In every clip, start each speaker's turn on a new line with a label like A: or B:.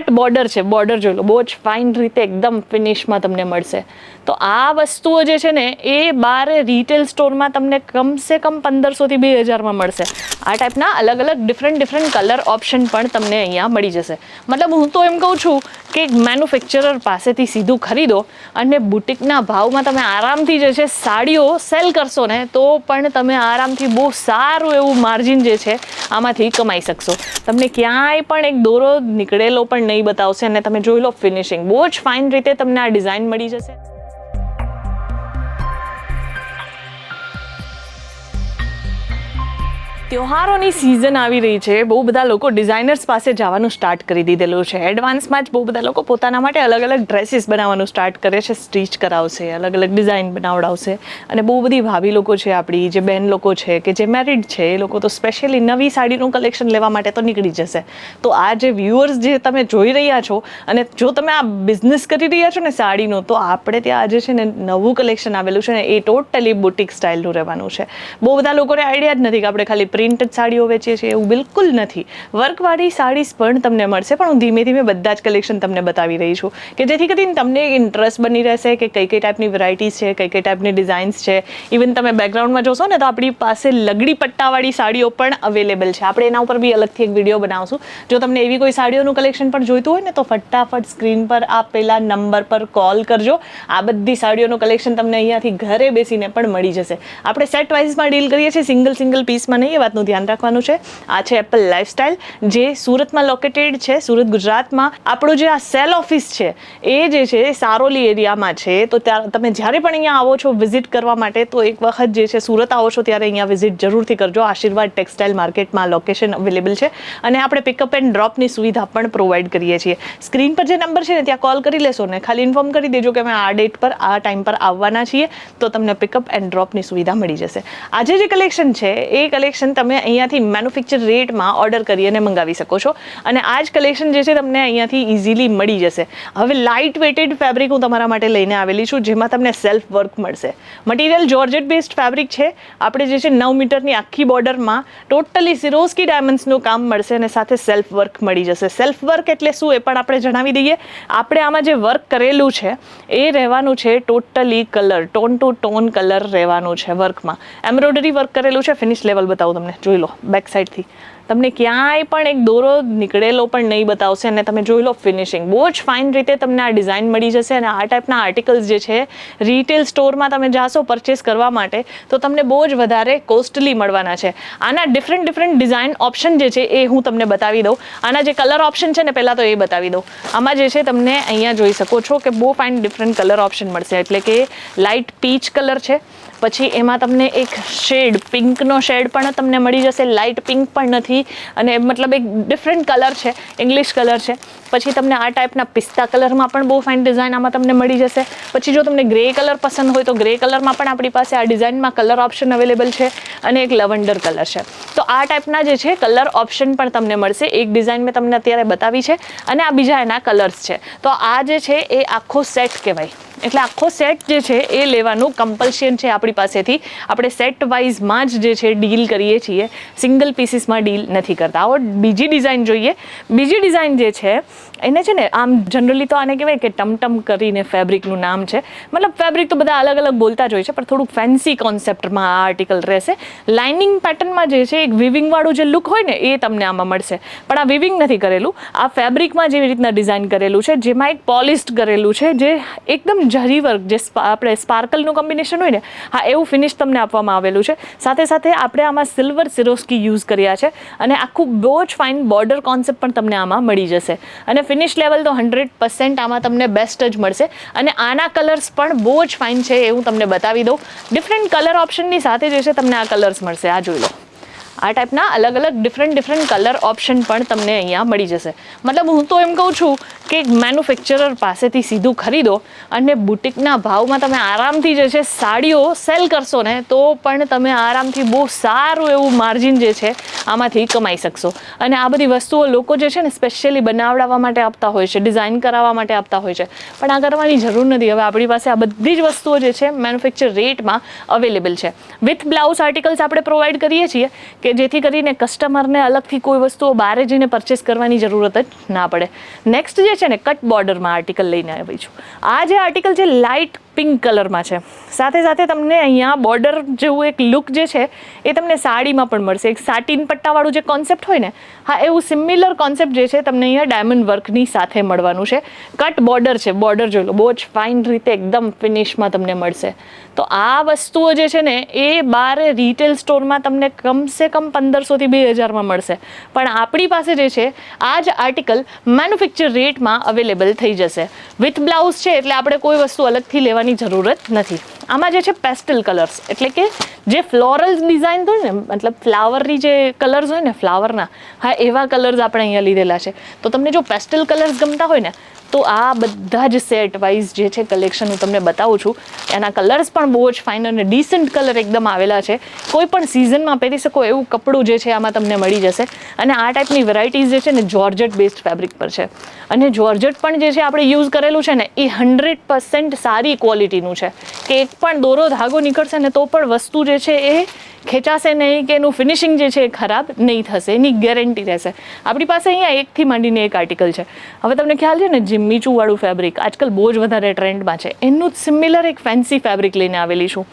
A: Cut border છે border જોઈ લો. બહુ જ ફાઇન રીતે એકદમ ફિનિશમાં તમને મળશે. તો આ વસ્તુઓ જે છે ને, એ બારે રિટેલ સ્ટોરમાં તમને કમસે કમ પંદરસોથી બે હજારમાં મળશે. આ ટાઈપના અલગ અલગ ડિફરન્ટ ડિફરન્ટ કલર ઓપ્શન પણ તમને અહીંયા મળી જશે. મતલબ હું તો એમ કહું છું કે મેન્યુફેક્ચરર પાસેથી સીધું ખરીદો અને બુટિકના ભાવમાં તમે આરામથી જે છે સાડીઓ સેલ કરશો ને, તો પણ તમે આરામથી બહુ સારું એવું માર્જિન જે છે આમાંથી કમાઈ શકશો. તમને ક્યાંય પણ એક દોરો નીકળેલો પણ નહીં બતાવશે અને તમે જોઈ લો ફિનિશિંગ. બહુ જ ફાઇન રીતે તમને આ ડિઝાઇન મળી જશે. તહેવારોની સિઝન આવી રહી છે. બહુ બધા લોકો ડિઝાઇનર્સ પાસે જવાનું સ્ટાર્ટ કરી દીધેલું છે. એડવાન્સમાં જ બહુ બધા લોકો પોતાના માટે અલગ અલગ ડ્રેસીસ બનાવવાનું સ્ટાર્ટ કરે છે સ્ટીચ કરાવશે અલગ અલગ ડિઝાઇન બનાવડાવશે. અને બહુ બધી ભાભી લોકો છે આપણી, જે બહેન લોકો છે કે જે મેરિડ છે, એ લોકો તો સ્પેશિયલી નવી સાડીનું કલેક્શન લેવા માટે તો નીકળી જશે. તો આ જે વ્યુઅર્સ જે તમે જોઈ રહ્યા છો અને જો તમે આ બિઝનેસ કરી રહ્યા છો ને સાડીનો, તો આપણે ત્યાં આજે છે ને નવું કલેક્શન આવેલું છે ને એ ટોટલી બુટિક સ્ટાઇલનું રહેવાનું છે. બહુ બધા લોકોને આઈડિયા જ નથી કે આપણે ખાલી પ્રિન્ટેડ સાડીઓ વેચીએ છીએ એવું બિલકુલ નથી. વર્કવાળી સાડીઝ પણ તમને મળશે, પણ હું ધીમે ધીમે બધા જ કલેક્શન તમને બતાવી રહી છું કે જેથી કરીને તમને ઇન્ટરેસ્ટ બની રહેશે કે કઈ કઈ ટાઈપની વેરાયટીઝ છે, કઈ કઈ ટાઈપની ડિઝાઇન્સ છે. ઇવન તમે બેકગ્રાઉન્ડમાં જોશો ને તો આપણી પાસે લગડી પટ્ટાવાળી સાડીઓ પણ અવેલેબલ છે. આપણે એના ઉપર બી અલગથી એક વીડિયો બનાવશું. જો તમને એવી કોઈ સાડીઓનું કલેક્શન પણ જોઈતું હોય ને તો ફટાફટ સ્ક્રીન પર આપેલા નંબર પર કોલ કરજો. આ બધી સાડીઓનું કલેક્શન તમને અહીંયાથી ઘરે બેસીને પણ મળી જશે. આપણે સેટ વાઇઝમાં ડીલ કરીએ છીએ સિંગલ સિંગલ પીસમાં નહીં એ વાતનું ધ્યાન રાખવાનું છે. આ છે એપલ લાઇફસ્ટાઇલ જે સુરતમાં લોકેટેડ છે, સુરત, ગુજરાતમાં. આપણું જે આ સેલ ઓફિસ છે, એ જે છે સારોલી એરિયામાં છે. તો ત્યાં તમે જ્યારે પણ અહીંયા આવો છો વિઝિટ કરવા માટે, તો એક વખત જે છે, સુરત આવો છો ત્યારે અહીંયા વિઝિટ જરૂરથી કરજો. આશીર્વાદ ટેક્સટાઇલ માર્કેટમાં લોકેશન અવેલેબલ છે. અને આપણે પિકઅપ એન્ડ ડ્રોપની સુવિધા પણ પ્રોવાઈડ કરીએ છીએ. સ્ક્રીન પર જે નંબર છે ને, ત્યાં કોલ કરી લેશો ને, ખાલી ઇન્ફોર્મ કરી દેજો કે અમે આ ડેટ પર, આ ટાઈમ પર આવવાના છીએ, તો તમને પિકઅપ એન્ડ ડ્રોપની સુવિધા મળી જશે. આજે જે કલેક્શન છે, એ કલેક્શન તમે અહીંયાથી મેન્યુફેક્ચર રેટમાં ઓર્ડર કરી અને મંગાવી શકો છો. અને આ જ કલેક્શન જે છે તમને અહીંયાથી ઇઝીલી મળી જશે. હવે લાઇટ વેટેડ ફેબ્રિક હું તમારા માટે લઈને આવેલી છું, જેમાં તમને સેલ્ફ વર્ક મળશે. મટીરિયલ જોર્જેટ બેસ્ડ ફેબ્રિક છે. આપણે જે છે નવ મીટરની આખી બોર્ડરમાં ટોટલી સિરોસ્કી ડાયમંડ્સનું કામ મળશે અને સાથે સેલ્ફ વર્ક મળી જશે. સેલ્ફ વર્ક એટલે શું એ પણ આપણે જણાવી દઈએ. આપણે આમાં જે વર્ક કરેલું છે, એ રહેવાનું છે totally colour tone to tone colour રહેવાનું છે વર્કમાં એમ્બ્રોઇડરી વર્ક કરેલું છે. ફિનિશ લેવલ બતાવું તમને. જોઈ લો બેક સાઈડથી તમને ક્યાંય પણ એક દોરો નીકળેલો પણ નહીં બતાવશે અને તમે જોઈ લો ફિનિશિંગ બહુ જ ફાઇન રીતે તમને આ ડિઝાઇન મળી જશે અને આ ટાઈપના આર્ટિકલ્સ જે છે રિટેલ સ્ટોરમાં તમે જાશો પરચેસ કરવા માટે, તો તમને બહુ જ વધારે કોસ્ટલી મળવાના છે. આના ડિફરન્ટ ડિફરન્ટ ડિઝાઇન ઓપ્શન જે છે એ હું તમને બતાવી દઉં. આના જે કલર ઓપ્શન છે ને પહેલાં તો એ બતાવી દઉં. આમાં જે છે તમને અહીંયા જોઈ શકો છો કે બહુ ફાઇન ડિફરન્ટ કલર ઓપ્શન મળશે. એટલે કે લાઇટ પીચ કલર છે પછી એમાં તમને એક શેડ પિંકનો શેડ પણ તમને મળી જશે. લાઇટ પિંક પણ નથી અને મતલબ એક ડિફરન્ટ કલર છે. ઇંગ્લિશ કલર છે. પછી તમને આ ટાઈપના પિસ્તા કલરમાં પણ બહુ ફાઇન ડિઝાઇન આમાં તમને મળી જશે. પછી જો તમને ગ્રે કલર પસંદ હોય તો ગ્રે કલરમાં પણ આપણી પાસે આ ડિઝાઇનમાં કલર ઓપ્શન અવેલેબલ છે અને એક લવંડર કલર છે. તો આ ટાઈપના જે છે કલર ઓપ્શન પણ તમને મળશે. એક ડિઝાઇન મેં તમને અત્યારે બતાવી છે અને આ બીજા એના કલર્સ છે. તો આ જે છે, એ આખો સેટ કહેવાય. એટલે આખો સેટ જે છે એ લેવાનું કમ્પલ્શન છે આપણી પાસેથી. આપણે સેટ વાઇઝમાં જ જે છે ડીલ કરીએ છીએ. સિંગલ પીસીસમાં ડીલ નથી કરતા. આવો બીજી ડિઝાઇન જોઈએ. બીજી ડિઝાઇન જે છે, એને છે ને આમ જનરલી તો આને કહેવાય કે ટમટમ કરીને ફેબ્રિકનું નામ છે. મતલબ ફેબ્રિક તો બધા અલગ અલગ બોલતા જ હોય છે, પણ થોડુંક ફેન્સી કોન્સેપ્ટમાં આ આર્ટિકલ રહેશે. લાઇનિંગ પેટર્નમાં જે છે, એક વિવિંગવાળું જે લુક હોય ને, એ તમને આમાં મળશે. પણ આ વિવિંગ નથી કરેલું. આ ફેબ્રિકમાં જેવી રીતના ડિઝાઇન કરેલું છે, જેમાં એક પોલિસ્ડ કરેલું છે, જે એકદમ જરી વર્ક જે આપણે સ્પાર્કલનું કોમ્બિનેશન હોય ને, હા, એવું ફિનિશ તમને આપવામાં આવેલું છે. સાથે સાથે આપણે આમાં સિલ્વર સિરોસ્કી યુઝ કર્યા છે અને આખું બહુ જ ફાઇન બોર્ડર કોન્સેપ્ટ પણ તમને આમાં મળી જશે. અને ફિનિશ લેવલ તો હંડ્રેડ પર્સન્ટ આમાં તમને બેસ્ટ જ મળશે. અને આના કલર્સ પણ બહુ જ ફાઇન છે એવું તમને બતાવી દઉં. ડિફરન્ટ કલર ઓપ્શનની સાથે જે છે, તમને આ કલર્સ મળશે. આ જોઈ લો. આ ટાઈપના અલગ અલગ ડિફરન્ટ ડિફરન્ટ કલર ઓપ્શન પણ તમને અહીંયા મળી જશે. મતલબ હું તો એમ કહું છું કે મેન્યુફેક્ચરર પાસેથી સીધું ખરીદો અને બુટિકના ભાવમાં તમે આરામથી જે છે સાડીઓ સેલ કરશો ને, તો પણ તમે આરામથી બહુ સારું એવું માર્જિન જે છે આમાંથી કમાઈ શકશો. અને આ બધી વસ્તુઓ લોકો જે છે ને સ્પેશિયલી બનાવડાવવા માટે આપતા હોય છે ડિઝાઇન કરાવવા માટે આપતા હોય છે. પણ આ કરવાની જરૂર નથી. હવે આપણી પાસે આ બધી જ વસ્તુઓ જે છે મેન્યુફેક્ચર રેટમાં અવેલેબલ છે. વિથ બ્લાઉઝ આર્ટિકલ્સ આપણે પ્રોવાઈડ કરીએ છીએ કે કે જેથી કરીને કસ્ટમરને અલગથી કોઈ વસ્તુઓ બહાર જઈને પરચેસ કરવાની જરૂરત જ ના પડે. નેક્સ્ટ જે છે ને કટ બોર્ડરમાં આર્ટિકલ લઈને આવી છું. આ જે આર્ટિકલ છે લાઇટ પિંક કલરમાં છે. સાથે સાથે તમને અહીંયા બોર્ડર જેવું એક લુક જે છે, એ તમને સાડીમાં પણ મળશે. એક સાટીન પટ્ટાવાળું જે કોન્સેપ્ટ હોય ને, હા, એવું સિમિલર કોન્સેપ્ટ જે છે, તમને અહીંયા ડાયમંડ વર્કની સાથે મળવાનું છે. કટ બોર્ડર છે બોર્ડર જોઈ લો, બહુ જ ફાઇન રીતે એકદમ ફિનિશમાં તમને મળશે. તો આ વસ્તુઓ જે છે ને, એ બારે રિટેલ સ્ટોરમાં તમને કમસે કમ પંદરસોથી બે હજારમાં મળશે. પણ આપણી પાસે જે છે, આ જ આર્ટિકલ મેન્યુફેક્ચર રેટમાં અવેલેબલ થઈ જશે. વિથ બ્લાઉઝ છે, એટલે આપણે કોઈ વસ્તુ અલગથી લેવાની જરૂરત નથી. આમાં જે છે પેસ્ટલ કલર્સ એટલે કે જે ફ્લોરલ ડિઝાઇન હોય ને, મતલબ ફ્લાવરની જે કલર્સ હોય ને ફ્લાવરના હા, એવા કલર્સ આપણે અહીંયા લીધેલા છે. તો તમને જો પેસ્ટલ કલર્સ ગમતા હોય ને, તો આ બધા જ સેટ વાઇઝ જે છે કલેક્શન હું તમને બતાવું છું. એના કલર્સ પણ બહુ જ ફાઇન અને ડિસન્ટ કલર એકદમ આવેલા છે. કોઈ પણ સિઝનમાં પહેરી શકો એવું કપડું જે છે આમાં તમને મળી જશે. અને આ ટાઈપની વેરાયટીઝ જે છે ને જોર્જેટ બેસ્ડ ફેબ્રિક પર છે. અને જોર્જેટ પણ જે છે આપણે યુઝ કરેલું છે ને, એ હંડ્રેડ પર્સન્ટ સારી ક્વોલિટીનું છે. કે એક પણ દોરો ધાગો નીકળશે ને તો પણ વસ્તુ જે છે એ ખેંચાશે નહીં કે એનું ફિનિશિંગ જે છે એ ખરાબ નહીં થશે, એની ગેરંટી રહેશે. આપણી પાસે અહીંયા એકથી માંડીને એક આર્ટિકલ છે. હવે તમને ખ્યાલ છે ને જીમ્મીચુવાળું ફેબ્રિક આજકાલ બહુ જ વધારે ટ્રેન્ડમાં છે. એનું જ સિમિલર એક ફેન્સી ફેબ્રિક લઈને આવેલી છું.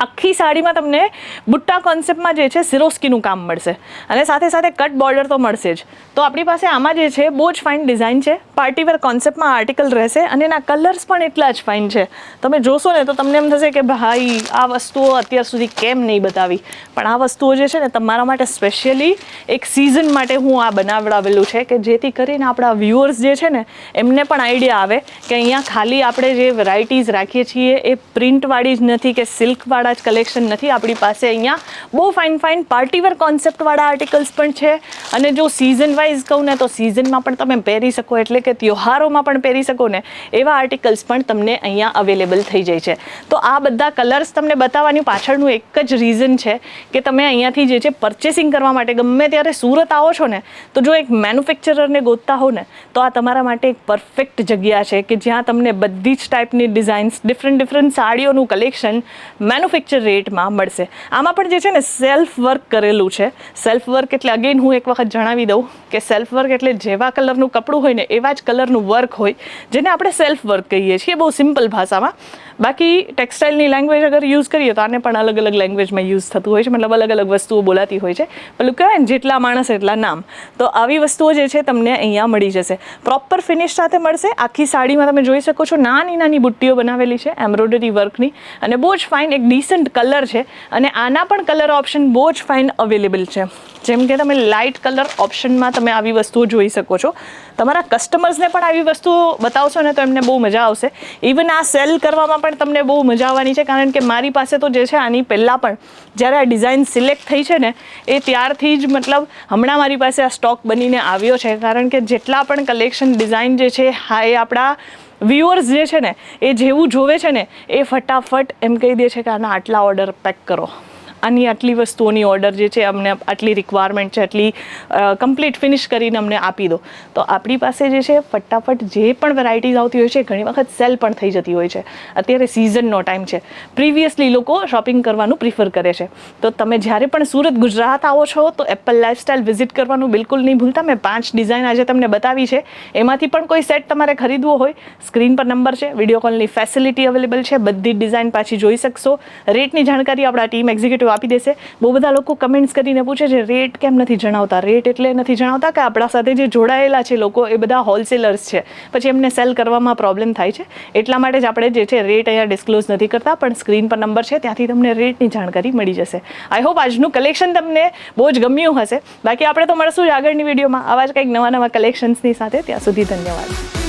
A: આખી સાડીમાં તમને બુટ્ટા કોન્સેપ્ટમાં જે છે, સિરોસ્કીનું કામ મળશે. અને સાથે સાથે કટ બોર્ડર તો મળશે જ. તો આપણી પાસે આમાં જે છે, બહુ જ ફાઇન ડિઝાઇન છે. પાર્ટીવેર કોન્સેપ્ટમાં આર્ટિકલ રહેશે અને એના કલર્સ પણ એટલા જ ફાઇન છે. તમે જોશો ને તો તમને એમ થશે કે ભાઈ, આ વસ્તુઓ અત્યાર સુધી કેમ નહીં બતાવી? પણ આ વસ્તુઓ જે છે ને તમારા માટે સ્પેશિયલી એક સિઝન માટે હું આ બનાવડાવેલું છે કે જેથી કરીને આપણા વ્યુઅર્સ જે છે ને, એમને પણ આઈડિયા આવે કે અહીંયા ખાલી આપણે જે વેરાયટીઝ રાખીએ છીએ એ પ્રિન્ટવાળી જ નથી કે સિલ્કવાળા જ કલેક્શન નથી. આપણી પાસે અહીંયા બહુ ફાઇન ફાઇન પાર્ટીવેર કોન્સેપ્ટવાળા આર્ટિકલ્સ પણ છે. અને જો સિઝન વાઇઝ કહું ને તો સિઝનમાં પણ તમે પહેરી શકો, એટલે કે ત્યોહારોમાં પણ પહેરી શકો ને, એવા આર્ટિકલ્સ પણ તમને અહીંયા અવેલેબલ થઈ જાય છે. તો આ બધા કલર્સ તમને બતાવવાની પાછળનું એક જ રીઝન છે કે તમે અહીંયાથી જે છે પરચેસિંગ કરવા માટે ગમે ત્યારે સુરત આવો છો ને, તો જો એક મેન્યુફેક્ચરરને ગોતતા હો ને, તો આ તમારા માટે એક પરફેક્ટ જગ્યા છે કે જ્યાં તમને બધી જ ટાઈપની ડિઝાઇન્સ ડિફરન્ટ ડિફરન્ટ સાડીઓનું કલેક્શન મેન્યુફેક્ચર રેટમાં મળશે. આમાં પણ જે છે ને સેલ્ફ વર્ક કરેલું છે. સેલ્ફ વર્ક એટલે અગેન હું એક વખત જણાવી દઉં કે સેલ્ફ વર્ક એટલે જેવા કલરનું કપડું હોય ને એવા જ કલરનું વર્ક હોય, જેને આપણે સેલ્ફ વર્ક કહીએ છીએ બહુ સિમ્પલ ભાષામાં. બાકી ટેક્સટાઇલની લેંગ્વેજ અગર યુઝ કરીએ તો આને પણ અલગ અલગ લેંગ્વેજમાં યુઝ થતું હોય છે. મતલબ અલગ અલગ વસ્તુઓ બોલાતી હોય છે. પેલું કહેવાય ને, જેટલા માણસ એટલા નામ. તો આવી વસ્તુઓ જે છે તમને અહીંયા મળી જશે. પ્રોપર ફિનિશ સાથે મળશે. આખી સાડીમાં તમે જોઈ શકો છો નાની નાની બુટ્ટીઓ બનાવેલી છે એમ્બ્રોઇડરી વર્કની અને બહુ જ ફાઇન એક ડિસન્ટ કલર છે. અને આના પણ કલર ઓપ્શન બહુ જ ફાઇન અવેલેબલ છે. જેમ કે તમે લાઇટ કલર ઓપ્શનમાં તમે આવી વસ્તુઓ જોઈ શકો છો. તમારા કસ્ટમર્સને પણ આવી વસ્તુઓ બતાવશો ને તો એમને બહુ મજા આવશે. ઇવન આ સેલ કરવામાં પણ તમને બહુ મજા આવવાની છે, કારણ કે મારી પાસે તો જે છે આની પહેલાં પણ જ્યારે આ ડિઝાઇન સિલેક્ટ થઈ છે ને, એ ત્યારથી જ મતલબ હમણાં મારી પાસે આ સ્ટોક બનીને આવ્યો છે, કારણ કે જેટલા પણ કલેક્શન ડિઝાઇન જે છે, હા, એ આપણા વ્યુઅર્સ જે છે ને, એ જેવું જોવે છે ને, એ ફટાફટ એમ કહી દે છે કે આના આટલા ઓર્ડર પેક કરો. આની આટલી વસ્તુઓની ઓર્ડર જે છે, અમને આટલી રિક્વાયરમેન્ટ છે, આટલી કમ્પ્લીટ ફિનિશ કરીને અમને આપી દો. તો આપણી પાસે જે છે, ફટાફટ જે પણ વેરાયટીઝ આવતી હોય છે, ઘણી વખત સેલ પણ થઈ જતી હોય છે. અત્યારે સિઝનનો ટાઈમ છે. પ્રિવિયસલી લોકો શોપિંગ કરવાનું પ્રિફર કરે છે. તો તમે જ્યારે પણ સુરત, ગુજરાત આવો છો, તો એપલ લાઇફસ્ટાઇલ વિઝિટ કરવાનું બિલકુલ નહીં ભૂલતા. મેં પાંચ ડિઝાઇન આજે તમને બતાવી છે. એમાંથી પણ કોઈ સેટ તમારે ખરીદવો હોય સ્ક્રીન પર નંબર છે વીડિયો કોલની ફેસિલિટી અવેલેબલ છે, બધી ડિઝાઇન પાછી જોઈ શકશો. રેટની જાણકારી આપણા ટીમ એક્ઝિક્યુટિવ આપી દેશે. બહુ બધા લોકો કમેન્ટ્સ કરીને પૂછે છે રેટ કેમ નથી જણાવતા? રેટ એટલે નથી જણાવતા કે આપણા સાથે જે જોડાયેલા છે લોકો એ બધા હોલસેલર્સ છે? પછી એમને સેલ કરવામાં પ્રોબ્લેમ થાય છે. એટલા માટે જ આપણે જે છે રેટ અહીંયા ડિસ્ક્લોઝ નથી કરતા, પણ સ્ક્રીન પર નંબર છે, ત્યાંથી તમને રેટની જાણકારી મળી જશે. આઈ હોપ આજનું કલેક્શન તમને બહુ જ ગમ્યું હશે. બાકી આપણે તો મળશું આગળની વિડીયોમાં આવા જ કંઈક નવા નવા કલેક્શન્સની સાથે. ત્યાં સુધી ધન્યવાદ.